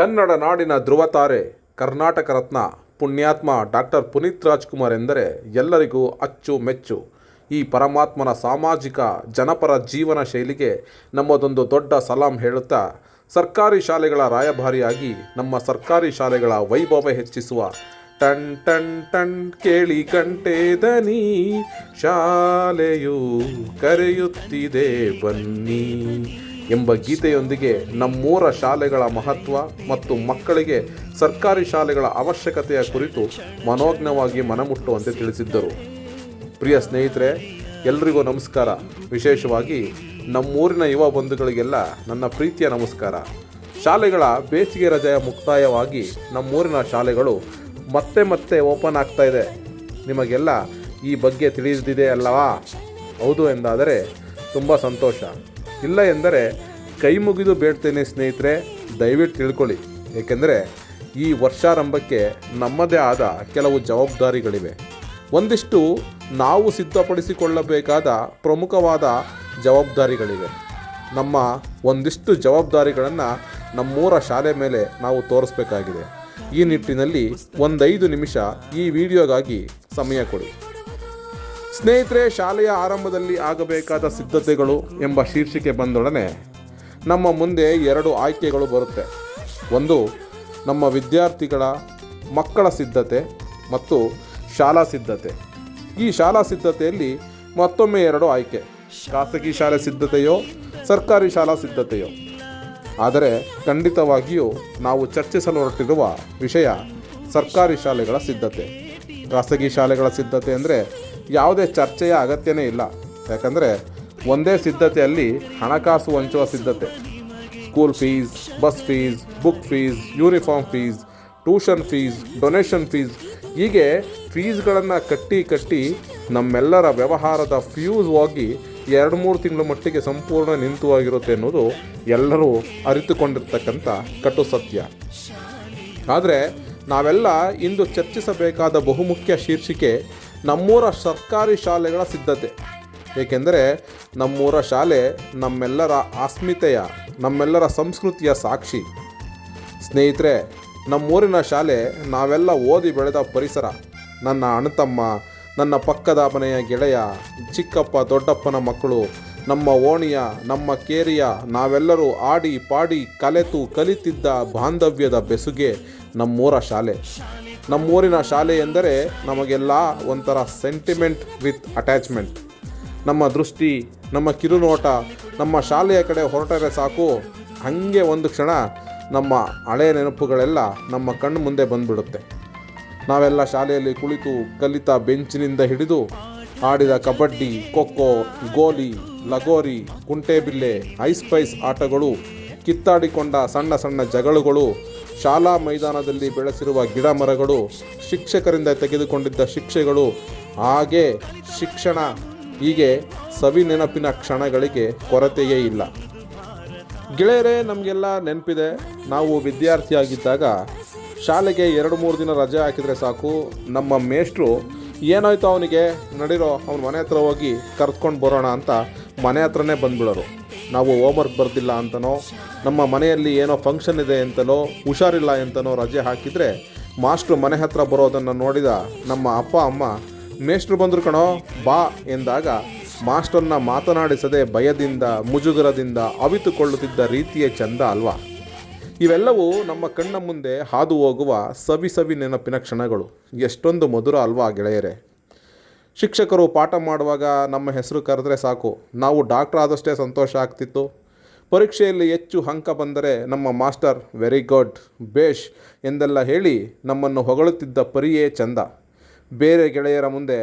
ಕನ್ನಡ ನಾಡಿನ ಧ್ರುವತಾರೆ ಕರ್ನಾಟಕ ರತ್ನ ಪುಣ್ಯಾತ್ಮ ಡಾಕ್ಟರ್ ಪುನೀತ್ ರಾಜ್ಕುಮಾರ್ ಎಂದರೆ ಎಲ್ಲರಿಗೂ ಅಚ್ಚು ಮೆಚ್ಚು. ಈ ಪರಮಾತ್ಮನ ಸಾಮಾಜಿಕ, ಜನಪರ ಜೀವನ ಶೈಲಿಗೆ ನಮ್ಮದೊಂದು ದೊಡ್ಡ ಸಲಾಂ ಹೇಳುತ್ತಾ, ಸರ್ಕಾರಿ ಶಾಲೆಗಳ ರಾಯಭಾರಿಯಾಗಿ ನಮ್ಮ ಸರ್ಕಾರಿ ಶಾಲೆಗಳ ವೈಭವ ಹೆಚ್ಚಿಸುವ ಟನ್ ಟನ್ ಟನ್ ಕೇಳಿ ಗಂಟೆ ದನಿ, ಶಾಲೆಯು ಕರೆಯುತ್ತಿದೆ ಬನ್ನಿ. ಎಂಬ ಗೀತೆಯೊಂದಿಗೆ ನಮ್ಮೂರ ಶಾಲೆಗಳ ಮಹತ್ವ ಮತ್ತು ಮಕ್ಕಳಿಗೆ ಸರ್ಕಾರಿ ಶಾಲೆಗಳ ಅವಶ್ಯಕತೆಯ ಕುರಿತು ಮನೋಜ್ಞವಾಗಿ ಮನಮುಟ್ಟುವಂತೆ ತಿಳಿಸಿದ್ದರು. ಪ್ರಿಯ ಸ್ನೇಹಿತರೆ, ಎಲ್ರಿಗೂ ನಮಸ್ಕಾರ. ವಿಶೇಷವಾಗಿ ನಮ್ಮೂರಿನ ಯುವ ಬಂಧುಗಳಿಗೆಲ್ಲ ನನ್ನ ಪ್ರೀತಿಯ ನಮಸ್ಕಾರ. ಶಾಲೆಗಳ ಬೇಸಿಗೆ ರಜೆಯ ಮುಕ್ತಾಯವಾಗಿ ನಮ್ಮೂರಿನ ಶಾಲೆಗಳು ಮತ್ತೆ ಮತ್ತೆ ಓಪನ್ ಆಗ್ತಾ ಇದೆ. ನಿಮಗೆಲ್ಲ ಈ ಬಗ್ಗೆ ತಿಳಿದಿದೆ ಅಲ್ಲವಾ ಹೌದು ಎಂದಾದರೆ ತುಂಬ ಸಂತೋಷ. ಇಲ್ಲ ಎಂದರೆ ಕೈ ಮುಗಿದು ಬೇಡ್ತೇನೆ ಸ್ನೇಹಿತರೆ, ದಯವಿಟ್ಟು ತಿಳ್ಕೊಳ್ಳಿ. ಏಕೆಂದರೆ ಈ ವರ್ಷಾರಂಭಕ್ಕೆ ನಮ್ಮದೇ ಆದ ಕೆಲವು ಜವಾಬ್ದಾರಿಗಳಿವೆ. ಒಂದಿಷ್ಟು ನಾವು ಸಿದ್ಧಪಡಿಸಿಕೊಳ್ಳಬೇಕಾದ ಪ್ರಮುಖವಾದ ಜವಾಬ್ದಾರಿಗಳಿವೆ. ನಮ್ಮ ಒಂದಿಷ್ಟು ಜವಾಬ್ದಾರಿಗಳನ್ನು ನಮ್ಮೂರ ಶಾಲೆ ಮೇಲೆ ನಾವು ತೋರಿಸ್ಬೇಕಾಗಿದೆ. ಈ ನಿಟ್ಟಿನಲ್ಲಿ ಒಂದೈದು ನಿಮಿಷ ಈ ವಿಡಿಯೋಗಾಗಿ ಸಮಯ ಕೊಡಿ. ಸ್ನೇಹಿತರೆ, ಶಾಲೆಯ ಆರಂಭದಲ್ಲಿ ಆಗಬೇಕಾದ ಸಿದ್ಧತೆಗಳು ಎಂಬ ಶೀರ್ಷಿಕೆ ಬಂದೊಡನೆ ನಮ್ಮ ಮುಂದೆ ಎರಡು ಆಯ್ಕೆಗಳು ಬರುತ್ತೆ. ಒಂದು, ನಮ್ಮ ವಿದ್ಯಾರ್ಥಿಗಳ ಮಕ್ಕಳ ಸಿದ್ಧತೆ ಮತ್ತು ಶಾಲಾ ಸಿದ್ಧತೆ. ಈ ಶಾಲಾ ಸಿದ್ಧತೆಯಲ್ಲಿ ಮತ್ತೊಮ್ಮೆ ಎರಡು ಆಯ್ಕೆ. ಖಾಸಗಿ ಶಾಲೆ ಸಿದ್ಧತೆಯೋ, ಸರ್ಕಾರಿ ಶಾಲಾ ಸಿದ್ಧತೆಯೋ. ಆದರೆ ಖಂಡಿತವಾಗಿಯೂ ನಾವು ಚರ್ಚಿಸಲು ಹೊರಟಿರುವ ವಿಷಯ ಸರ್ಕಾರಿ ಶಾಲೆಗಳ ಸಿದ್ಧತೆ. ಖಾಸಗಿ ಶಾಲೆಗಳ ಸಿದ್ಧತೆ ಅಂದರೆ ಯಾವುದೇ ಚರ್ಚೆಯ ಅಗತ್ಯನೇ ಇಲ್ಲ. ಯಾಕಂದರೆ ಒಂದೇ ಸಿದ್ಧತೆಯಲ್ಲಿ ಹಣಕಾಸು ಹಂಚುವ ಸಿದ್ಧತೆ. School fees, bus fees, book fees, uniform fees, tuition fees, donation fees ಹೀಗೆ ಫೀಸ್ಗಳನ್ನು ಕಟ್ಟಿ ಕಟ್ಟಿ ನಮ್ಮೆಲ್ಲರ ವ್ಯವಹಾರದ ಫ್ಯೂಸ್ ಹೋಗಿ ಎರಡು ಮೂರು ತಿಂಗಳ ಮಟ್ಟಿಗೆ ಸಂಪೂರ್ಣ ನಿಂತು ಹೋಗಿರುತ್ತೆ ಅನ್ನೋದು ಎಲ್ಲರೂ ಅರಿತುಕೊಂಡಿರ್ತಕ್ಕಂಥ ಕಟು ಸತ್ಯ. ಆದರೆ ನಾವೆಲ್ಲ ಇಂದು ಚರ್ಚಿಸಬೇಕಾದ ಬಹುಮುಖ್ಯ ಶೀರ್ಷಿಕೆ ನಮ್ಮೂರ ಸರ್ಕಾರಿ ಶಾಲೆಗಳ ಸಿದ್ಧತೆ. ಏಕೆಂದರೆ ನಮ್ಮೂರ ಶಾಲೆ ನಮ್ಮೆಲ್ಲರ ಅಸ್ಮಿತೆಯ ನಮ್ಮೆಲ್ಲರ ಸಂಸ್ಕೃತಿಯ ಸಾಕ್ಷಿ. ಸ್ನೇಹಿತರೆ, ನಮ್ಮೂರಿನ ಶಾಲೆ ನಾವೆಲ್ಲ ಓದಿ ಬೆಳೆದ ಪರಿಸರ. ನನ್ನ ಅಣ್ಣತಮ್ಮ, ನನ್ನ ಪಕ್ಕದ ಮನೆಯ ಗೆಳೆಯ, ಚಿಕ್ಕಪ್ಪ, ದೊಡ್ಡಪ್ಪನ ಮಕ್ಕಳು ನಮ್ಮ ಓಣಿಯ, ನಮ್ಮ ಕೇರಿಯ, ನಾವೆಲ್ಲರೂ ಆಡಿ ಪಾಡಿ ಕಲೆತು ಕಲಿತಿದ್ದ ಬಾಂಧವ್ಯದ ಬೆಸುಗೆ ನಮ್ಮೂರ ಶಾಲೆ. ನಮ್ಮೂರಿನ ಶಾಲೆ ಎಂದರೆ ನಮಗೆಲ್ಲ ಒಂಥರ ಸೆಂಟಿಮೆಂಟ್ ವಿತ್ ಅಟ್ಯಾಚ್ಮೆಂಟ್ ನಮ್ಮ ದೃಷ್ಟಿ, ನಮ್ಮ ಕಿರುನೋಟ, ನಮ್ಮ ಶಾಲೆಯ ಕಡೆ ಹೊರಟರೆ ಸಾಕು. ಹಾಗೆ ಒಂದು ಕ್ಷಣ ನಮ್ಮ ಹಳೆಯ ನೆನಪುಗಳೆಲ್ಲ ನಮ್ಮ ಕಣ್ಣು ಮುಂದೆ ಬಂದ್ಬಿಡುತ್ತೆ. ನಾವೆಲ್ಲ ಶಾಲೆಯಲ್ಲಿ ಕುಳಿತು ಕಲಿತ ಬೆಂಚಿನಿಂದ ಹಿಡಿದು ಆಡಿದ ಕಬಡ್ಡಿ ಖೋಖೋ ಗೋಲಿ ಲಗೋರಿ, ಕುಂಟೆಬಿಲ್ಲೆ, ಐಸ್ ಪೈಸ್ ಆಟಗಳು, ಕಿತ್ತಾಡಿಕೊಂಡ ಸಣ್ಣ ಸಣ್ಣ ಜಗಳುಗಳು, ಶಾಲಾ ಮೈದಾನದಲ್ಲಿ ಬೆಳೆಸಿರುವ ಗಿಡ ಮರಗಳು ಶಿಕ್ಷಕರಿಂದ ತೆಗೆದುಕೊಂಡಿದ್ದ ಶಿಕ್ಷೆಗಳು, ಹಾಗೆ ಶಿಕ್ಷಣ ಹೀಗೆ ಸವಿ ನೆನಪಿನ ಕ್ಷಣಗಳಿಗೆ ಕೊರತೆಯೇ ಇಲ್ಲ. ಗೆಳೆಯರೇ, ನಮಗೆಲ್ಲ ನೆನಪಿದೆ. ನಾವು ವಿದ್ಯಾರ್ಥಿಯಾಗಿದ್ದಾಗ ಶಾಲೆಗೆ ಎರಡು ಮೂರು ದಿನ ರಜೆ ಹಾಕಿದರೆ ಸಾಕು. ನಮ್ಮ ಮೇಷ್ಟ್ರು, ಏನಾಯ್ತು ಅವನಿಗೆ? ನಡಿರೋ, ಅವನ ಮನೆ ಹತ್ರ ಹೋಗಿ ಕರ್ತ್ಕೊಂಡು ಬರೋಣ ಅಂತ ಮನೆ ಹತ್ರನೇ ಬಂದ್ಬಿಡೋರು. ನಾವು ಹೋಮ್ವರ್ಕ್ ಬರ್ದಿಲ್ಲ ಅಂತನೋ, ನಮ್ಮ ಮನೆಯಲ್ಲಿ ಏನೋ ಫಂಕ್ಷನ್ ಇದೆ ಅಂತಲೋ ಹುಷಾರಿಲ್ಲ ಅಂತನೋ ರಜೆ ಹಾಕಿದರೆ ಮಾಸ್ಟ್ರು ಮನೆ ಹತ್ರ ಬರೋದನ್ನು ನೋಡಿದ ನಮ್ಮ ಅಪ್ಪ, ಅಮ್ಮ, ಮೇಷ್ಟ್ರು ಬಂದರು ಕಣೋ, ಬಾ ಎಂದಾಗ ಮಾಸ್ಟರ್ನ ಮಾತನಾಡಿಸದೆ ಭಯದಿಂದ, ಮುಜುಗರದಿಂದ ಅವಿತುಕೊಳ್ಳುತ್ತಿದ್ದ ರೀತಿಯ ಚಂದ ಅಲ್ವಾ? ಇವೆಲ್ಲವೂ ನಮ್ಮ ಕಣ್ಣ ಮುಂದೆ ಹಾದು ಹೋಗುವ ಸವಿ ಸವಿ ನೆನಪಿನ ಕ್ಷಣಗಳು. ಎಷ್ಟೊಂದು ಮಧುರ ಅಲ್ವಾ ಗೆಳೆಯರೇ. ಶಿಕ್ಷಕರು ಪಾಠ ಮಾಡುವಾಗ ನಮ್ಮ ಹೆಸರು ಕರೆದ್ರೆ ಸಾಕು. ನಾವು ಡಾಕ್ಟರ್ ಆದಷ್ಟೇ ಸಂತೋಷ ಆಗ್ತಿತ್ತು. ಪರೀಕ್ಷೆಯಲ್ಲಿ ಹೆಚ್ಚು ಅಂಕ ಬಂದರೆ ನಮ್ಮ ಮಾಸ್ಟರ್, ವೆರಿ ಗುಡ್, ಬೇಷ್ ಎಂದೆಲ್ಲ ಹೇಳಿ ನಮ್ಮನ್ನು ಹೊಗಳುತ್ತಿದ್ದ ಪರಿಯೇ ಚಂದ. ಬೇರೆ ಗೆಳೆಯರ ಮುಂದೆ,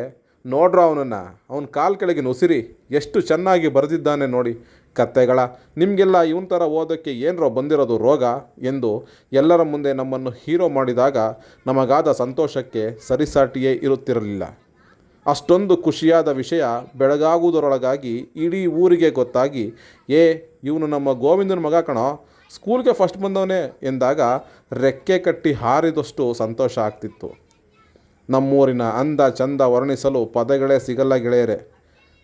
ನೋಡ್ರ ಅವನನ್ನು, ಅವನ ಕಾಲು ಕೆಳಗೆ ನುಸಿರಿ, ಎಷ್ಟು ಚೆನ್ನಾಗಿ ಬರೆದಿದ್ದಾನೆ ನೋಡಿ. ಕತ್ತೆಗಳ, ನಿಮಗೆಲ್ಲ ಇವನ ಥರ ಓದೋಕ್ಕೆ ಏನರೋ ಬಂದಿರೋದು ರೋಗ ಎಂದು ಎಲ್ಲರ ಮುಂದೆ ನಮ್ಮನ್ನು ಹೀರೋ ಮಾಡಿದಾಗ ನಮಗಾದ ಸಂತೋಷಕ್ಕೆ ಸರಿಸಾಟಿಯೇ ಇರುತ್ತಿರಲಿಲ್ಲ. ಅಷ್ಟೊಂದು ಖುಷಿಯಾದ ವಿಷಯ ಬೆಳಗಾಗುವುದರೊಳಗಾಗಿ ಇಡೀ ಊರಿಗೆ ಗೊತ್ತಾಗಿ, ಏ, ಇವನು ನಮ್ಮ ಗೋವಿಂದನ ಮಗ ಕಣೋ, ಸ್ಕೂಲ್ಗೆ ಫಸ್ಟ್ ಬಂದವನೇ ಎಂದಾಗ ರೆಕ್ಕೆ ಕಟ್ಟಿ ಹಾರಿದಷ್ಟು ಸಂತೋಷ ಆಗ್ತಿತ್ತು. ನಮ್ಮೂರಿನ ಅಂದ ಚಂದ ವರ್ಣಿಸಲು ಪದಗಳೇ ಸಿಗಲ್ಲ ಗೆಳೆಯರೆ.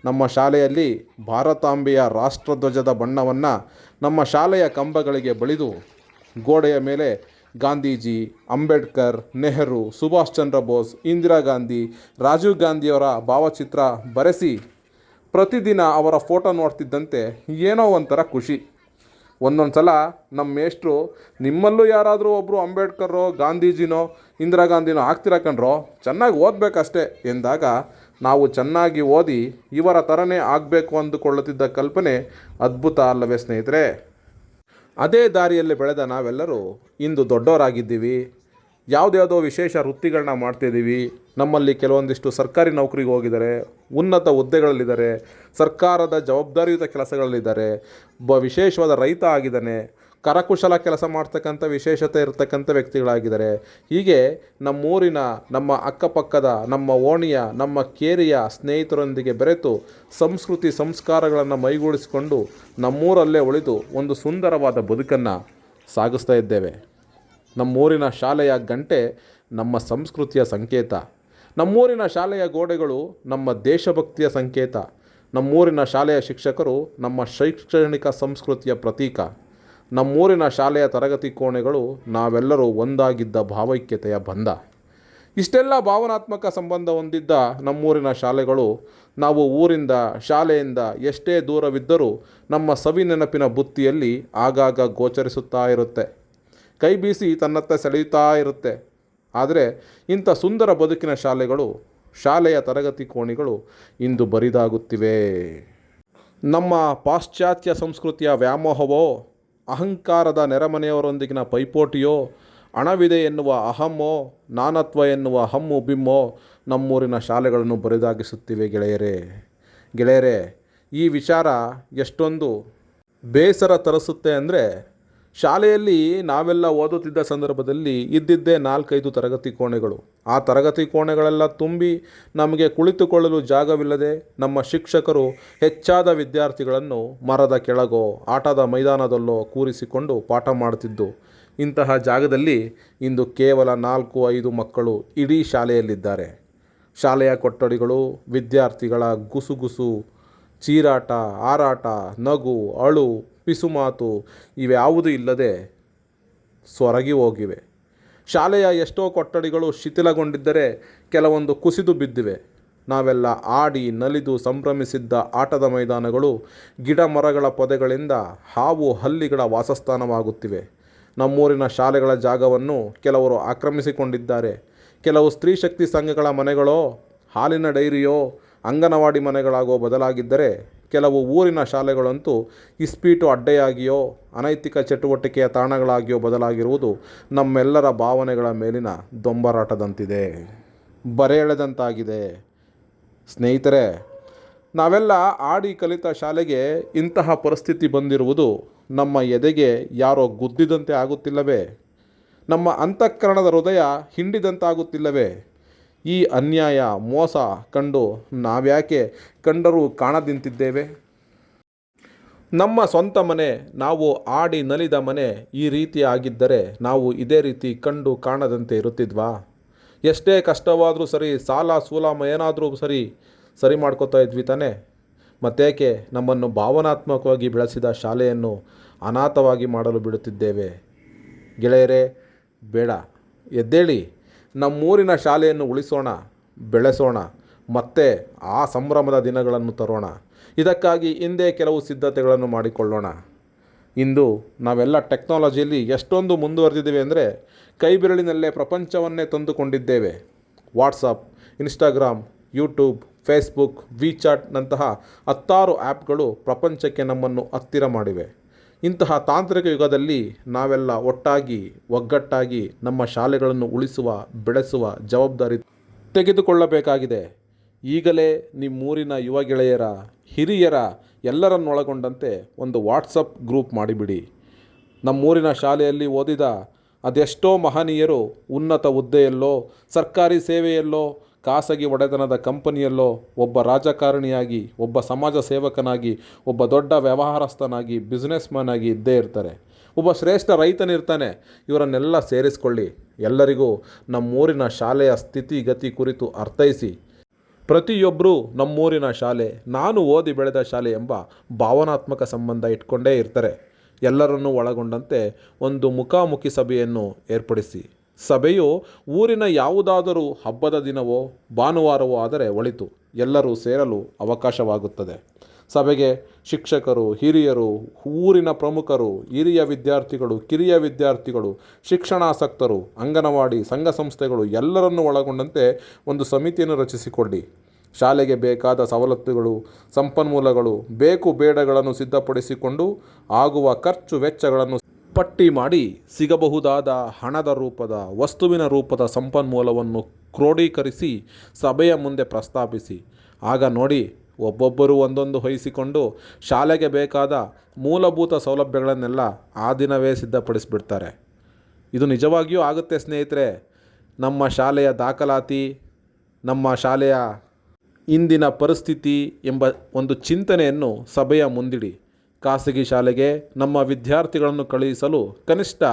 ನಮ್ಮ ಶಾಲೆಯಲ್ಲಿ ಭಾರತಾಂಬೆಯ ರಾಷ್ಟ್ರಧ್ವಜದ ಬಣ್ಣವನ್ನು ನಮ್ಮ ಶಾಲೆಯ ಕಂಬಗಳಿಗೆ ಬಳಿದು ಗೋಡೆಯ ಮೇಲೆ ಗಾಂಧೀಜಿ, ಅಂಬೇಡ್ಕರ್, ನೆಹರು, ಸುಭಾಷ್ ಚಂದ್ರ ಬೋಸ್, ಇಂದಿರಾ ಗಾಂಧಿ, ರಾಜೀವ್ ಗಾಂಧಿಯವರ ಭಾವಚಿತ್ರ ಬರೆಸಿ ಪ್ರತಿದಿನ ಅವರ ಫೋಟೋ ನೋಡ್ತಿದ್ದಂತೆ ಏನೋ ಒಂಥರ ಖುಷಿ. ಒಂದೊಂದು ಸಲ ನಮ್ಮ ಮೇಷ್ಟ್ರು, ನಿಮ್ಮಲ್ಲೂ ಯಾರಾದರೂ ಒಬ್ಬರು ಅಂಬೇಡ್ಕರೋ ಗಾಂಧೀಜಿನೋ, ಇಂದಿರಾ ಗಾಂಧಿನೋ ಆಗ್ತಿರ ಕಣ್ರೋ? ಚೆನ್ನಾಗಿ ಓದಬೇಕಷ್ಟೇ ಎಂದಾಗ ನಾವು ಚೆನ್ನಾಗಿ ಓದಿ ಇವರ ಥರನೇ ಆಗಬೇಕು ಅಂದುಕೊಳ್ಳುತ್ತಿದ್ದ ಕಲ್ಪನೆ ಅದ್ಭುತ ಅಲ್ಲವೇ ಸ್ನೇಹಿತರೆ? ಅದೇ ದಾರಿಯಲ್ಲಿ ಬೆಳೆದ ನಾವೆಲ್ಲರೂ ಇಂದು ದೊಡ್ಡವರಾಗಿದ್ದೀವಿ. ಯಾವುದ್ಯಾವುದೋ ವಿಶೇಷ ವೃತ್ತಿಗಳನ್ನ ಮಾಡ್ತಿದ್ದೀವಿ. ನಮ್ಮಲ್ಲಿ ಕೆಲವೊಂದಿಷ್ಟು ಸರ್ಕಾರಿ ನೌಕರಿಗೆ ಹೋಗಿದ್ದಾರೆ. ಉನ್ನತ ಹುದ್ದೆಗಳಲ್ಲಿದ್ದಾರೆ. ಸರ್ಕಾರದ ಜವಾಬ್ದಾರಿಯುತ ಕೆಲಸಗಳಲ್ಲಿದ್ದಾರೆ. ಒಬ್ಬ ವಿಶೇಷವಾದ ರೈತ ಆಗಿದ್ದಾನೆ. ಕರಕುಶಲ ಕೆಲಸ ಮಾಡ್ತಕ್ಕಂಥ ವಿಶೇಷತೆ ಇರತಕ್ಕಂಥ ವ್ಯಕ್ತಿಗಳಾಗಿದ್ದಾರೆ. ಹೀಗೆ ನಮ್ಮೂರಿನ, ನಮ್ಮ ಅಕ್ಕಪಕ್ಕದ, ನಮ್ಮ ಓಣಿಯ, ನಮ್ಮ ಕೇರಿಯ ಸ್ನೇಹಿತರೊಂದಿಗೆ ಬೆರೆತು ಸಂಸ್ಕೃತಿ ಸಂಸ್ಕಾರಗಳನ್ನು ಮೈಗೂಡಿಸಿಕೊಂಡು ನಮ್ಮೂರಲ್ಲೇ ಉಳಿದು ಒಂದು ಸುಂದರವಾದ ಬದುಕನ್ನು ಸಾಗಿಸ್ತಾ ಇದ್ದೇವೆ. ನಮ್ಮೂರಿನ ಶಾಲೆಯ ಗಂಟೆ ನಮ್ಮ ಸಂಸ್ಕೃತಿಯ ಸಂಕೇತ. ನಮ್ಮೂರಿನ ಶಾಲೆಯ ಗೋಡೆಗಳು ನಮ್ಮ ದೇಶಭಕ್ತಿಯ ಸಂಕೇತ. ನಮ್ಮೂರಿನ ಶಾಲೆಯ ಶಿಕ್ಷಕರು ನಮ್ಮ ಶೈಕ್ಷಣಿಕ ಸಂಸ್ಕೃತಿಯ ಪ್ರತೀಕ. ನಮ್ಮೂರಿನ ಶಾಲೆಯ ತರಗತಿ ಕೋಣೆಗಳು ನಾವೆಲ್ಲರೂ ಒಂದಾಗಿದ್ದ ಭಾವೈಕ್ಯತೆಯ ಬಂಧ. ಇಷ್ಟೆಲ್ಲ ಭಾವನಾತ್ಮಕ ಸಂಬಂಧ ಹೊಂದಿದ್ದ ನಮ್ಮೂರಿನ ಶಾಲೆಗಳು ನಾವು ಊರಿಂದ, ಶಾಲೆಯಿಂದ ಎಷ್ಟೇ ದೂರವಿದ್ದರೂ ನಮ್ಮ ಸವಿ ನೆನಪಿನ ಬುತ್ತಿಯಲ್ಲಿ ಆಗಾಗ ಗೋಚರಿಸುತ್ತಾ ಇರುತ್ತೆ. ಕೈ ಬೀಸಿ ತನ್ನತ್ತ ಸೆಳೆಯುತ್ತಾ ಇರುತ್ತೆ. ಆದರೆ ಇಂಥ ಸುಂದರ ಬದುಕಿನ ಶಾಲೆಗಳು, ಶಾಲೆಯ ತರಗತಿ ಕೋಣೆಗಳು ಇಂದು ಬರಿದಾಗುತ್ತಿವೆ. ನಮ್ಮ ಪಾಶ್ಚಾತ್ಯ ಸಂಸ್ಕೃತಿಯ ವ್ಯಾಮೋಹವೋ ಅಹಂಕಾರದ ನೆರೆಮನೆಯವರೊಂದಿಗಿನ ಪೈಪೋಟಿಯೋ ಹಣವಿದೆ ಎನ್ನುವ ಅಹಮ್ಮೋ, ನಾನತ್ವ ಎನ್ನುವ ಹಮ್ಮು ಬಿಮ್ಮೋ, ನಮ್ಮೂರಿನ ಶಾಲೆಗಳನ್ನು ಬರಿದಾಗಿಸುತ್ತಿವೆ ಗೆಳೆಯರೇ. ಗೆಳೆಯರೇ, ಈ ವಿಚಾರ ಎಷ್ಟೊಂದು ಬೇಸರ ತರಿಸುತ್ತೆ ಅಂದರೆ ಶಾಲೆಯಲ್ಲಿ ನಾವೆಲ್ಲ ಓದುತ್ತಿದ್ದ ಸಂದರ್ಭದಲ್ಲಿ ಇದ್ದಿದ್ದೇ ನಾಲ್ಕೈದು ತರಗತಿ ಕೋಣೆಗಳು. ಆ ತರಗತಿ ಕೋಣೆಗಳೆಲ್ಲ ತುಂಬಿ ನಮಗೆ ಕುಳಿತುಕೊಳ್ಳಲು ಜಾಗವಿಲ್ಲದೆ ನಮ್ಮ ಶಿಕ್ಷಕರು ಹೆಚ್ಚಾದ ವಿದ್ಯಾರ್ಥಿಗಳನ್ನು ಮರದ ಕೆಳಗೋ, ಆಟದ ಮೈದಾನದಲ್ಲೋ ಕೂರಿಸಿಕೊಂಡು ಪಾಠ ಮಾಡುತ್ತಿದ್ದು, ಇಂತಹ ಜಾಗದಲ್ಲಿ ಇಂದು ಕೇವಲ ನಾಲ್ಕು, ಐದು ಮಕ್ಕಳು ಇಡೀ ಶಾಲೆಯಲ್ಲಿದ್ದಾರೆ. ಶಾಲೆಯ ಕೊಠಡಿಗಳು, ವಿದ್ಯಾರ್ಥಿಗಳ ಗುಸುಗುಸು, ಚೀರಾಟ, ಆರಾಟ, ನಗು, ಅಳು ಪಿಸುಮಾತು ಇವ್ಯಾವುದೂ ಇಲ್ಲದೆ ಸೊರಗಿ ಹೋಗಿವೆ. ಶಾಲೆಯ ಎಷ್ಟೋ ಕೊಠಡಿಗಳು ಶಿಥಿಲಗೊಂಡಿದ್ದರೆ ಕೆಲವೊಂದು ಕುಸಿದು ಬಿದ್ದಿವೆ. ನಾವೆಲ್ಲ ಆಡಿ ನಲಿದು ಸಂಭ್ರಮಿಸಿದ್ದ ಆಟದ ಮೈದಾನಗಳು ಗಿಡ ಮರಗಳ ಪೊದೆಗಳಿಂದ ಹಾವು ಹಲ್ಲಿಗಳ ವಾಸಸ್ಥಾನವಾಗುತ್ತಿವೆ. ನಮ್ಮೂರಿನ ಶಾಲೆಗಳ ಜಾಗವನ್ನು ಕೆಲವರು ಆಕ್ರಮಿಸಿಕೊಂಡಿದ್ದಾರೆ. ಕೆಲವು ಸ್ತ್ರೀ ಶಕ್ತಿ ಸಂಘಗಳ ಮನೆಗಳೋ, ಹಾಲಿನ ಡೈರಿಯೋ, ಅಂಗನವಾಡಿ ಮನೆಗಳಾಗೋ ಬದಲಾಗಿದ್ದರೆ ಕೆಲವು ಊರಿನ ಶಾಲೆಗಳಂತೂ ಇಸ್ಪೀಟು ಅಡ್ಡೆಯಾಗಿಯೋ, ಅನೈತಿಕ ಚಟುವಟಿಕೆಯ ತಾಣಗಳಾಗಿಯೋ ಬದಲಾಗಿರುವುದು ನಮ್ಮೆಲ್ಲರ ಭಾವನೆಗಳ ಮೇಲಿನ ದೊಂಬರಾಟದಂತಿದೆ. ಬರೆಳೆದಂತಾಗಿದೆ ಸ್ನೇಹಿತರೆ, ನಾವೆಲ್ಲ ಆಡಿ ಕಲಿತ ಶಾಲೆಗೆ ಇಂತಹ ಪರಿಸ್ಥಿತಿ ಬಂದಿರುವುದು ನಮ್ಮ ಎದೆಗೆ ಯಾರೋ ಗುದ್ದಿದಂತೆ ಆಗುತ್ತಿಲ್ಲವೇ? ನಮ್ಮ ಅಂತಃಕರಣದ ಹೃದಯ ಹಿಂಡಿದಂತಾಗುತ್ತಿಲ್ಲವೇ? ಈ ಅನ್ಯಾಯ ಮೋಸ ಕಂಡು ನಾವ್ಯಾಕೆ ಕಂಡರೂ ಕಾಣದಿಂತಿದ್ದೇವೆ? ನಮ್ಮ ಸ್ವಂತ ಮನೆ, ನಾವು ಆಡಿ ನಲಿದ ಮನೆ ಈ ರೀತಿ ಆಗಿದ್ದರೆ ನಾವು ಇದೇ ರೀತಿ ಕಂಡು ಕಾಣದಂತೆ ಇರುತ್ತಿದ್ವಾ? ಎಷ್ಟೇ ಕಷ್ಟವಾದರೂ ಸರಿ, ಸಾಲ ಸೂಲಾಮ ಏನಾದರೂ ಸರಿ ಸರಿ ಮಾಡ್ಕೋತಾ ಇದ್ವಿ ತಾನೇ? ಮತ್ತೇಕೆ ನಮ್ಮನ್ನು ಭಾವನಾತ್ಮಕವಾಗಿ ಬೆಳೆಸಿದ ಶಾಲೆಯನ್ನು ಅನಾಥವಾಗಿ ಮಾಡಲು ಬಿಡುತ್ತಿದ್ದೇವೆ? ಗೆಳೆಯರೇ, ಬೇಡ. ಎದ್ದೇಳಿ. ನಮ್ಮೂರಿನ ಶಾಲೆಯನ್ನು ಉಳಿಸೋಣ, ಬೆಳೆಸೋಣ, ಮತ್ತೆ ಆ ಸಂಭ್ರಮದ ದಿನಗಳನ್ನು ತರೋಣ. ಇದಕ್ಕಾಗಿ ಹಿಂದೆ ಕೆಲವು ಸಿದ್ಧತೆಗಳನ್ನು ಮಾಡಿಕೊಳ್ಳೋಣ. ಇಂದು ನಾವೆಲ್ಲ ಟೆಕ್ನಾಲಜಿಯಲ್ಲಿ ಎಷ್ಟೊಂದು ಮುಂದುವರೆದಿದ್ದೇವೆ ಅಂದರೆ ಕೈಬಿರಳಿನಲ್ಲೇ ಪ್ರಪಂಚವನ್ನೇ ತಂದುಕೊಂಡಿದ್ದೇವೆ. ವಾಟ್ಸಪ್, ಇನ್ಸ್ಟಾಗ್ರಾಮ್, ಯೂಟ್ಯೂಬ್, ಫೇಸ್ಬುಕ್ ವಿಚಾಟ್ನಂತಹ ಹತ್ತಾರು ಆ್ಯಪ್ಗಳು ಪ್ರಪಂಚಕ್ಕೆ ನಮ್ಮನ್ನು ಹತ್ತಿರ ಮಾಡಿವೆ. ಇಂತಹ ತಾಂತ್ರಿಕ ಯುಗದಲ್ಲಿ ನಾವೆಲ್ಲ ಒಟ್ಟಾಗಿ, ಒಗ್ಗಟ್ಟಾಗಿ ನಮ್ಮ ಶಾಲೆಗಳನ್ನು ಉಳಿಸುವ, ಬೆಳೆಸುವ ಜವಾಬ್ದಾರಿ ತೆಗೆದುಕೊಳ್ಳಬೇಕಾಗಿದೆ. ಈಗಲೇ ನಿಮ್ಮೂರಿನ ಯುವ ಗೆಳೆಯರ, ಹಿರಿಯರ ಎಲ್ಲರನ್ನೊಳಗೊಂಡಂತೆ ಒಂದು ವಾಟ್ಸಪ್ ಗ್ರೂಪ್ ಮಾಡಿಬಿಡಿ. ನಮ್ಮೂರಿನ ಶಾಲೆಯಲ್ಲಿ ಓದಿದ ಅದೆಷ್ಟೋ ಮಹನೀಯರು ಉನ್ನತ ಹುದ್ದೆಯಲ್ಲೋ, ಸರ್ಕಾರಿ ಸೇವೆಯಲ್ಲೋ ಖಾಸಗಿ ಒಡೆತನದ ಕಂಪನಿಯಲ್ಲೋ ಒಬ್ಬ ರಾಜಕಾರಣಿಯಾಗಿ, ಒಬ್ಬ ಸಮಾಜ ಸೇವಕನಾಗಿ, ಒಬ್ಬ ದೊಡ್ಡ ವ್ಯವಹಾರಸ್ಥನಾಗಿ ಬಿಸ್ನೆಸ್ ಮ್ಯಾನ್ ಆಗಿ ಇದ್ದೇ ಇರ್ತಾರೆ. ಒಬ್ಬ ಶ್ರೇಷ್ಠ ರೈತನಿರ್ತಾನೆ. ಇವರನ್ನೆಲ್ಲ ಸೇರಿಸ್ಕೊಳ್ಳಿ. ಎಲ್ಲರಿಗೂ ನಮ್ಮೂರಿನ ಶಾಲೆಯ ಸ್ಥಿತಿಗತಿ ಕುರಿತು ಅರ್ಥೈಸಿ. ಪ್ರತಿಯೊಬ್ಬರೂ ನಮ್ಮೂರಿನ ಶಾಲೆ, ನಾನು ಓದಿ ಬೆಳೆದ ಶಾಲೆ ಎಂಬ ಭಾವನಾತ್ಮಕ ಸಂಬಂಧ ಇಟ್ಕೊಂಡೇ ಇರ್ತಾರೆ. ಎಲ್ಲರನ್ನೂ ಒಳಗೊಂಡಂತೆ ಒಂದು ಮುಖಾಮುಖಿ ಸಭೆಯನ್ನು ಏರ್ಪಡಿಸಿ. ಸಭೆಯು ಊರಿನ ಯಾವುದಾದರೂ ಹಬ್ಬದ ದಿನವೋ ಭಾನುವಾರವೋ ಆದರೆ ಒಳಿತು. ಎಲ್ಲರೂ ಸೇರಲು ಅವಕಾಶವಾಗುತ್ತದೆ. ಸಭೆಗೆ ಶಿಕ್ಷಕರು, ಹಿರಿಯರು, ಊರಿನ ಪ್ರಮುಖರು, ಹಿರಿಯ ವಿದ್ಯಾರ್ಥಿಗಳು, ಕಿರಿಯ ವಿದ್ಯಾರ್ಥಿಗಳು, ಶಿಕ್ಷಣಾಸಕ್ತರು, ಅಂಗನವಾಡಿ, ಸಂಘ ಸಂಸ್ಥೆಗಳು ಎಲ್ಲರನ್ನು ಒಳಗೊಂಡಂತೆ ಒಂದು ಸಮಿತಿಯನ್ನು ರಚಿಸಿಕೊಳ್ಳಿ. ಶಾಲೆಗೆ ಬೇಕಾದ ಸವಲತ್ತುಗಳು, ಸಂಪನ್ಮೂಲಗಳು, ಬೇಕು ಬೇಡಗಳನ್ನು ಸಿದ್ಧಪಡಿಸಿಕೊಂಡು ಆಗುವ ಖರ್ಚು ವೆಚ್ಚಗಳನ್ನು ಪಟ್ಟಿ ಮಾಡಿ ಸಿಗಬಹುದಾದ ಹಣದ ರೂಪದ, ವಸ್ತುವಿನ ರೂಪದ ಸಂಪನ್ಮೂಲವನ್ನು ಕ್ರೋಢೀಕರಿಸಿ ಸಭೆಯ ಮುಂದೆ ಪ್ರಸ್ತಾಪಿಸಿ. ಆಗ ನೋಡಿ, ಒಬ್ಬೊಬ್ಬರು ಒಂದೊಂದು ವಹಿಸಿಕೊಂಡು ಶಾಲೆಗೆ ಬೇಕಾದ ಮೂಲಭೂತ ಸೌಲಭ್ಯಗಳನ್ನೆಲ್ಲ ಆ ದಿನವೇ ಸಿದ್ಧಪಡಿಸಿಬಿಡ್ತಾರೆ. ಇದು ನಿಜವಾಗಿಯೂ ಆಗುತ್ತೆ ಸ್ನೇಹಿತರೆ. ನಮ್ಮ ಶಾಲೆಯ ದಾಖಲಾತಿ, ನಮ್ಮ ಶಾಲೆಯ ಇಂದಿನ ಪರಿಸ್ಥಿತಿ ಎಂಬ ಒಂದು ಚಿಂತನೆಯನ್ನು ಸಭೆಯ ಮುಂದಿಡಿ. ಖಾಸಗಿ ಶಾಲೆಗೆ ನಮ್ಮ ವಿದ್ಯಾರ್ಥಿಗಳನ್ನು ಕಳುಹಿಸಲು ಕನಿಷ್ಠ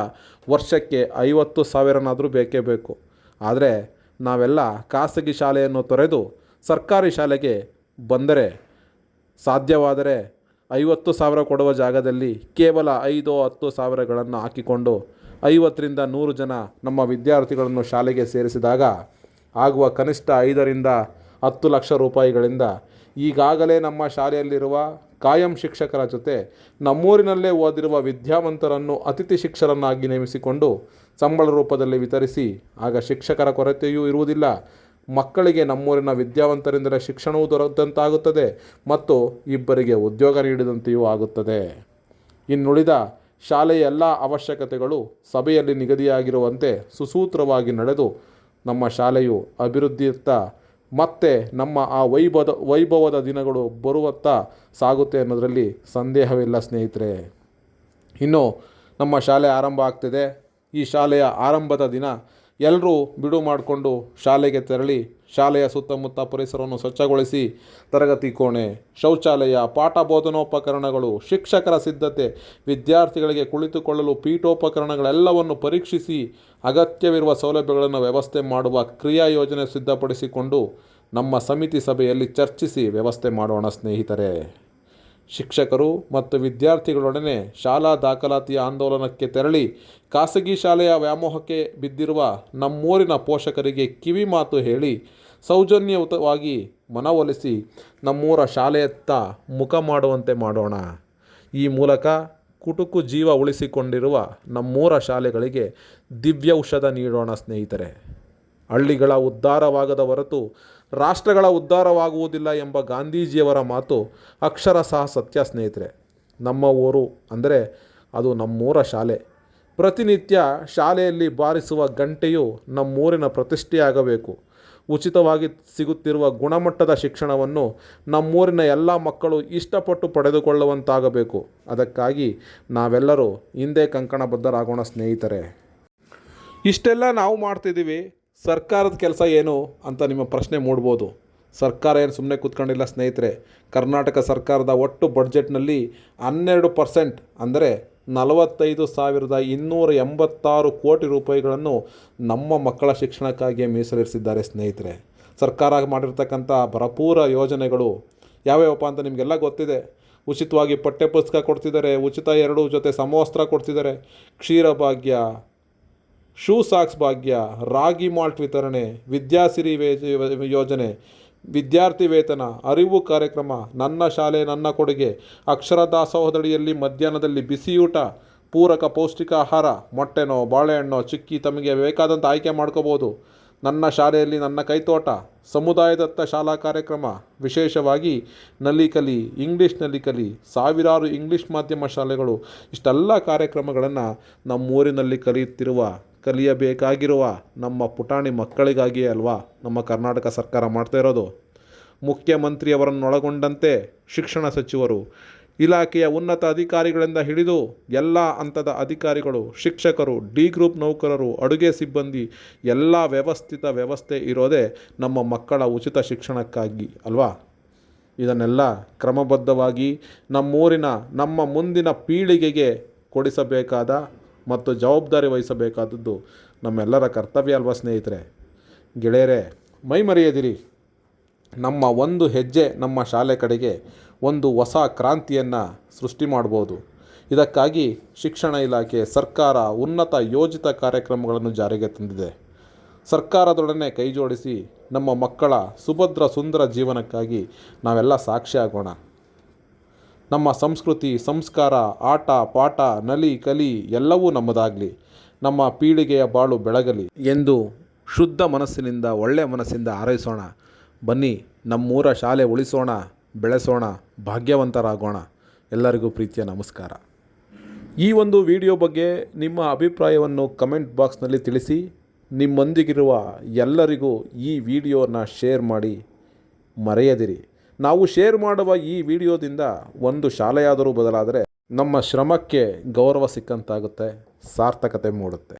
ವರ್ಷಕ್ಕೆ ಐವತ್ತು ಸಾವಿರನಾದರೂ ಬೇಕೇ ಬೇಕು. ಆದರೆ ನಾವೆಲ್ಲ ಖಾಸಗಿ ಶಾಲೆಯನ್ನು ತೊರೆದು ಸರ್ಕಾರಿ ಶಾಲೆಗೆ ಬಂದರೆ ಸಾಧ್ಯವಾದರೆ ಐವತ್ತು ಸಾವಿರ ಕೊಡುವ ಜಾಗದಲ್ಲಿ ಕೇವಲ ಐದು ಹತ್ತು ಸಾವಿರಗಳನ್ನು ಹಾಕಿಕೊಂಡು ಐವತ್ತರಿಂದ ನೂರು ಜನ ನಮ್ಮ ವಿದ್ಯಾರ್ಥಿಗಳನ್ನು ಶಾಲೆಗೆ ಸೇರಿಸಿದಾಗ ಆಗುವ ಕನಿಷ್ಠ ಐದರಿಂದ ಹತ್ತು ಲಕ್ಷ ರೂಪಾಯಿಗಳಿಂದ ಈಗಾಗಲೇ ನಮ್ಮ ಶಾಲೆಯಲ್ಲಿರುವ ಕಾಯಂ ಶಿಕ್ಷಕರ ಜೊತೆ ನಮ್ಮೂರಿನಲ್ಲೇ ಓದಿರುವ ವಿದ್ಯಾವಂತರನ್ನು ಅತಿಥಿ ಶಿಕ್ಷರನ್ನಾಗಿ ನೇಮಿಸಿಕೊಂಡು ಸಂಬಳ ರೂಪದಲ್ಲಿ ವಿತರಿಸಿ, ಆಗ ಶಿಕ್ಷಕರ ಕೊರತೆಯೂ ಇರುವುದಿಲ್ಲ. ಮಕ್ಕಳಿಗೆ ನಮ್ಮೂರಿನ ವಿದ್ಯಾವಂತರಿಂದಲೇ ಶಿಕ್ಷಣವೂ ದೊರೆತಂತಾಗುತ್ತದೆ ಮತ್ತು ಇಬ್ಬರಿಗೆ ಉದ್ಯೋಗ ನೀಡಿದಂತೆಯೂ ಆಗುತ್ತದೆ. ಇನ್ನುಳಿದ ಶಾಲೆಯ ಎಲ್ಲ ಅವಶ್ಯಕತೆಗಳು ಸಭೆಯಲ್ಲಿ ನಿಗದಿಯಾಗಿರುವಂತೆ ಸುಸೂತ್ರವಾಗಿ ನಡೆದು ನಮ್ಮ ಶಾಲೆಯು ಅಭಿವೃದ್ಧಿಯತ್ತ ಮತ್ತೆ ನಮ್ಮ ಆ ವೈಭವದ ವೈಭವದ ದಿನಗಳು ಬರುವತ್ತ ಸಾಗುತ್ತೆ ಅನ್ನೋದರಲ್ಲಿ ಸಂದೇಹವಿಲ್ಲ ಸ್ನೇಹಿತರೆ. ಇನ್ನು ನಮ್ಮ ಶಾಲೆ ಆರಂಭ ಆಗ್ತಿದೆ. ಈ ಶಾಲೆಯ ಆರಂಭದ ದಿನ ಎಲ್ಲರೂ ಬಿಡು ಮಾಡಿಕೊಂಡು ಶಾಲೆಗೆ ತೆರಳಿ ಶಾಲೆಯ ಸುತ್ತಮುತ್ತ ಪರಿಸರವನ್ನು ಸ್ವಚ್ಛಗೊಳಿಸಿ ತರಗತಿ ಕೋಣೆ, ಶೌಚಾಲಯ, ಪಾಠ ಬೋಧನೋಪಕರಣಗಳು, ಶಿಕ್ಷಕರ ಸಿದ್ಧತೆ, ವಿದ್ಯಾರ್ಥಿಗಳಿಗೆ ಕುಳಿತುಕೊಳ್ಳಲು ಪೀಠೋಪಕರಣಗಳೆಲ್ಲವನ್ನು ಪರೀಕ್ಷಿಸಿ ಅಗತ್ಯವಿರುವ ಸೌಲಭ್ಯಗಳನ್ನು ವ್ಯವಸ್ಥೆ ಮಾಡುವ ಕ್ರಿಯಾ ಯೋಜನೆ ಸಿದ್ಧಪಡಿಸಿಕೊಂಡು ನಮ್ಮ ಸಮಿತಿ ಸಭೆಯಲ್ಲಿ ಚರ್ಚಿಸಿ ವ್ಯವಸ್ಥೆ ಮಾಡೋಣ ಸ್ನೇಹಿತರೆ. ಶಿಕ್ಷಕರು ಮತ್ತು ವಿದ್ಯಾರ್ಥಿಗಳೊಡನೆ ಶಾಲಾ ದಾಖಲಾತಿಯ ಆಂದೋಲನಕ್ಕೆ ತೆರಳಿ ಖಾಸಗಿ ಶಾಲೆಯ ವ್ಯಾಮೋಹಕ್ಕೆ ಬಿದ್ದಿರುವ ನಮ್ಮೂರಿನ ಪೋಷಕರಿಗೆ ಕಿವಿ ಮಾತು ಹೇಳಿ ಸೌಜನ್ಯಯುತವಾಗಿ ಮನವೊಲಿಸಿ ನಮ್ಮೂರ ಶಾಲೆಯತ್ತ ಮುಖ ಮಾಡುವಂತೆ ಮಾಡೋಣ. ಈ ಮೂಲಕ ಕುಟುಕು ಜೀವ ಉಳಿಸಿಕೊಂಡಿರುವ ನಮ್ಮೂರ ಶಾಲೆಗಳಿಗೆ ದಿವ್ಯ ಔಷಧ ನೀಡೋಣ ಸ್ನೇಹಿತರೆ. ಹಳ್ಳಿಗಳ ಉದ್ಧಾರವಾಗದ ಹೊರತು ರಾಷ್ಟ್ರಗಳ ಉದ್ಧಾರವಾಗುವುದಿಲ್ಲ ಎಂಬ ಗಾಂಧೀಜಿಯವರ ಮಾತು ಅಕ್ಷರ ಸಹ ಸತ್ಯ ಸ್ನೇಹಿತರೆ. ನಮ್ಮ ಊರು ಅಂದರೆ ಅದು ನಮ್ಮೂರ ಶಾಲೆ. ಪ್ರತಿನಿತ್ಯ ಶಾಲೆಯಲ್ಲಿ ಬಾರಿಸುವ ಗಂಟೆಯು ನಮ್ಮೂರಿನ ಪ್ರತಿಷ್ಠೆಯಾಗಬೇಕು. ಉಚಿತವಾಗಿ ಸಿಗುತ್ತಿರುವ ಗುಣಮಟ್ಟದ ಶಿಕ್ಷಣವನ್ನು ನಮ್ಮೂರಿನ ಎಲ್ಲ ಮಕ್ಕಳು ಇಷ್ಟಪಟ್ಟು ಪಡೆದುಕೊಳ್ಳುವಂತಾಗಬೇಕು. ಅದಕ್ಕಾಗಿ ನಾವೆಲ್ಲರೂ ಹಿಂದೆ ಕಂಕಣಬದ್ಧರಾಗೋಣ ಸ್ನೇಹಿತರೆ. ಇಷ್ಟೆಲ್ಲ ನಾವು ಮಾಡ್ತಿದ್ದೀವಿ. ಸರ್ಕಾರದ ಕೆಲಸ ಏನು ಅಂತ ನಿಮ್ಮ ಪ್ರಶ್ನೆ ಮೂಡ್ಬೋದು. ಸರ್ಕಾರ ಏನು ಸುಮ್ಮನೆ ಕೂತ್ಕೊಂಡಿಲ್ಲ ಸ್ನೇಹಿತರೆ. ಕರ್ನಾಟಕ ಸರ್ಕಾರದ ಒಟ್ಟು ಬಡ್ಜೆಟ್ನಲ್ಲಿ ಹನ್ನೆರಡು ಪರ್ಸೆಂಟ್ ಅಂದರೆ ನಲವತ್ತೈದು ಸಾವಿರದ ಇನ್ನೂರ ಎಂಬತ್ತಾರು ಕೋಟಿ ರೂಪಾಯಿಗಳನ್ನು ನಮ್ಮ ಮಕ್ಕಳ ಶಿಕ್ಷಣಕ್ಕಾಗಿ ಮೀಸಲಿರಿಸಿದ್ದಾರೆ ಸ್ನೇಹಿತರೆ. ಸರ್ಕಾರ ಮಾಡಿರ್ತಕ್ಕಂಥ ಭರಪೂರ ಯೋಜನೆಗಳು ಯಾವ್ಯಾವಪ್ಪ ಅಂತ ನಿಮಗೆಲ್ಲ ಗೊತ್ತಿದೆ. ಉಚಿತವಾಗಿ ಪಠ್ಯಪುಸ್ತಕ ಕೊಡ್ತಿದ್ದಾರೆ, ಉಚಿತ ಎರಡು ಜೊತೆ ಸಮವಸ್ತ್ರ ಕೊಡ್ತಿದ್ದಾರೆ. ಕ್ಷೀರಭಾಗ್ಯ ಶೂ ಸಾಕ್ಸ್ ಭಾಗ್ಯ, ರಾಗಿ ಮಾಲ್ಟ್ ವಿತರಣೆ, ವಿದ್ಯಾಸಿರಿ ಯೋಜನೆ ವಿದ್ಯಾರ್ಥಿ ವೇತನ, ಅರಿವು ಕಾರ್ಯಕ್ರಮ, ನನ್ನ ಶಾಲೆ, ನನ್ನ ಕೊಡುಗೆ ಅಕ್ಷರ ದಾಸೋಹದಡಿಯಲ್ಲಿ ಮಧ್ಯಾಹ್ನದಲ್ಲಿ ಬಿಸಿಯೂಟ, ಪೂರಕ ಪೌಷ್ಟಿಕ ಆಹಾರ ಮೊಟ್ಟೆನೋ, ಬಾಳೆಹಣ್ಣೋ ಚಿಕ್ಕಿ ತಮಗೆ ಬೇಕಾದಂಥ ಆಯ್ಕೆ ಮಾಡ್ಕೋಬೋದು. ನನ್ನ ಶಾಲೆಯಲ್ಲಿ ನನ್ನ ಕೈತೋಟ, ಸಮುದಾಯದತ್ತ ಶಾಲಾ ಕಾರ್ಯಕ್ರಮ, ವಿಶೇಷವಾಗಿ ನಲ್ಲಿ ಕಲಿ ಇಂಗ್ಲೀಷ್ನಲ್ಲಿ ಕಲಿ ಸಾವಿರಾರು ಇಂಗ್ಲೀಷ್ ಮಾಧ್ಯಮ ಶಾಲೆಗಳು, ಇಷ್ಟೆಲ್ಲ ಕಾರ್ಯಕ್ರಮಗಳನ್ನು ನಮ್ಮೂರಿನಲ್ಲಿ ಕಲಿಯುತ್ತಿರುವ ಕಲಿಯಬೇಕಾಗಿರುವ ನಮ್ಮ ಪುಟಾಣಿ ಮಕ್ಕಳಿಗಾಗಿಯೇ ಅಲ್ವಾ ನಮ್ಮ ಕರ್ನಾಟಕ ಸರ್ಕಾರ ಮಾಡ್ತಾ ಇರೋದು? ಮುಖ್ಯಮಂತ್ರಿಯವರನ್ನೊಳಗೊಂಡಂತೆ ಶಿಕ್ಷಣ ಸಚಿವರು, ಇಲಾಖೆಯ ಉನ್ನತ ಅಧಿಕಾರಿಗಳಿಂದ ಹಿಡಿದು ಎಲ್ಲ ಹಂತದ ಅಧಿಕಾರಿಗಳು, ಶಿಕ್ಷಕರು, ಡಿ ಗ್ರೂಪ್ ನೌಕರರು, ಅಡುಗೆ ಸಿಬ್ಬಂದಿ, ಎಲ್ಲ ವ್ಯವಸ್ಥಿತ ವ್ಯವಸ್ಥೆ ಇರೋದೇ ನಮ್ಮ ಮಕ್ಕಳ ಉಚಿತ ಶಿಕ್ಷಣಕ್ಕಾಗಿ ಅಲ್ವಾ? ಇದನ್ನೆಲ್ಲ ಕ್ರಮಬದ್ಧವಾಗಿ ನಮ್ಮೂರಿನ ನಮ್ಮ ಮುಂದಿನ ಪೀಳಿಗೆಗೆ ಕೊಡಿಸಬೇಕಾದ ಮತ್ತು ಜವಾಬ್ದಾರಿ ವಹಿಸಬೇಕಾದದ್ದು ನಮ್ಮೆಲ್ಲರ ಕರ್ತವ್ಯ ಅಲ್ವಾ ಸ್ನೇಹಿತರೆ? ಗೆಳೆಯರೇ, ಮೈ ಮರೆಯದಿರಿ. ನಮ್ಮ ಒಂದು ಹೆಜ್ಜೆ ನಮ್ಮ ಶಾಲೆ ಕಡೆಗೆ ಒಂದು ಹೊಸ ಕ್ರಾಂತಿಯನ್ನು ಸೃಷ್ಟಿ ಮಾಡ್ಬೋದು. ಇದಕ್ಕಾಗಿ ಶಿಕ್ಷಣ ಇಲಾಖೆ, ಸರ್ಕಾರ ಉನ್ನತ ಯೋಜಿತ ಕಾರ್ಯಕ್ರಮಗಳನ್ನು ಜಾರಿಗೆ ತಂದಿದೆ. ಸರ್ಕಾರದೊಡನೆ ಕೈಜೋಡಿಸಿ ನಮ್ಮ ಮಕ್ಕಳ ಸುಭದ್ರ ಸುಂದರ ಜೀವನಕ್ಕಾಗಿ ನಾವೆಲ್ಲ ಸಾಕ್ಷಿ ಆಗೋಣ. ನಮ್ಮ ಸಂಸ್ಕೃತಿ, ಸಂಸ್ಕಾರ, ಆಟ, ಪಾಠ, ನಲಿ, ಕಲಿ ಎಲ್ಲವೂ ನಮ್ಮದಾಗಲಿ. ನಮ್ಮ ಪೀಳಿಗೆಯ ಬಾಳು ಬೆಳಗಲಿ ಎಂದು ಶುದ್ಧ ಮನಸ್ಸಿನಿಂದ ಒಳ್ಳೆಯ ಮನಸ್ಸಿಂದ ಹಾರೈಸೋಣ. ಬನ್ನಿ, ನಮ್ಮೂರ ಶಾಲೆ ಉಳಿಸೋಣ, ಬೆಳೆಸೋಣ, ಭಾಗ್ಯವಂತರಾಗೋಣ. ಎಲ್ಲರಿಗೂ ಪ್ರೀತಿಯ ನಮಸ್ಕಾರ. ಈ ಒಂದು ವಿಡಿಯೋ ಬಗ್ಗೆ ನಿಮ್ಮ ಅಭಿಪ್ರಾಯವನ್ನು ಕಮೆಂಟ್ ಬಾಕ್ಸ್ನಲ್ಲಿ ತಿಳಿಸಿ. ನಿಮ್ಮೊಂದಿಗಿರುವ ಎಲ್ಲರಿಗೂ ಈ ವಿಡಿಯೋನ ಶೇರ್ ಮಾಡಿ ಮರೆಯದಿರಿ. ನಾವು ಶೇರ್ ಮಾಡುವ ಈ ವಿಡಿಯೋದಿಂದ ಒಂದು ಶಾಲೆಯಾದರೂ ಬದಲಾದರೆ ನಮ್ಮ ಶ್ರಮಕ್ಕೆ ಗೌರವ ಸಿಕ್ಕಂತಾಗುತ್ತೆ ಸಾರ್ಥಕತೆ ಮೂಡುತ್ತೆ.